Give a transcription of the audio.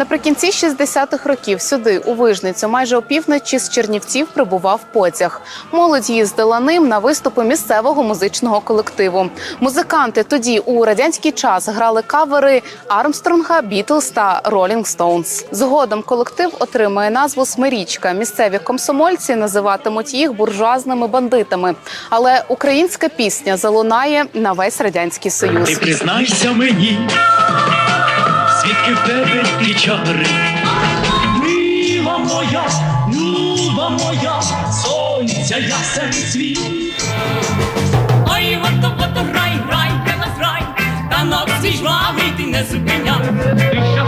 Наприкінці 60-х років сюди, у Вижницю, майже опівночі з Чернівців прибував потяг. Молодь їздила ним на виступи місцевого музичного колективу. Музиканти тоді у радянський час грали кавери Армстронга, Бітлз та Ролінг Стоунс. Згодом колектив отримає назву Смирічка. Місцеві комсомольці називатимуть їх буржуазними бандитами. Але українська пісня залунає на весь радянський союз. Ти признайся мені, звідки в тебе чари? Мила моя, люба моя, сонця ясен світ. Ой, вото, вото, грай, грай, де нас та танок свій жвавий ти не зупиняй.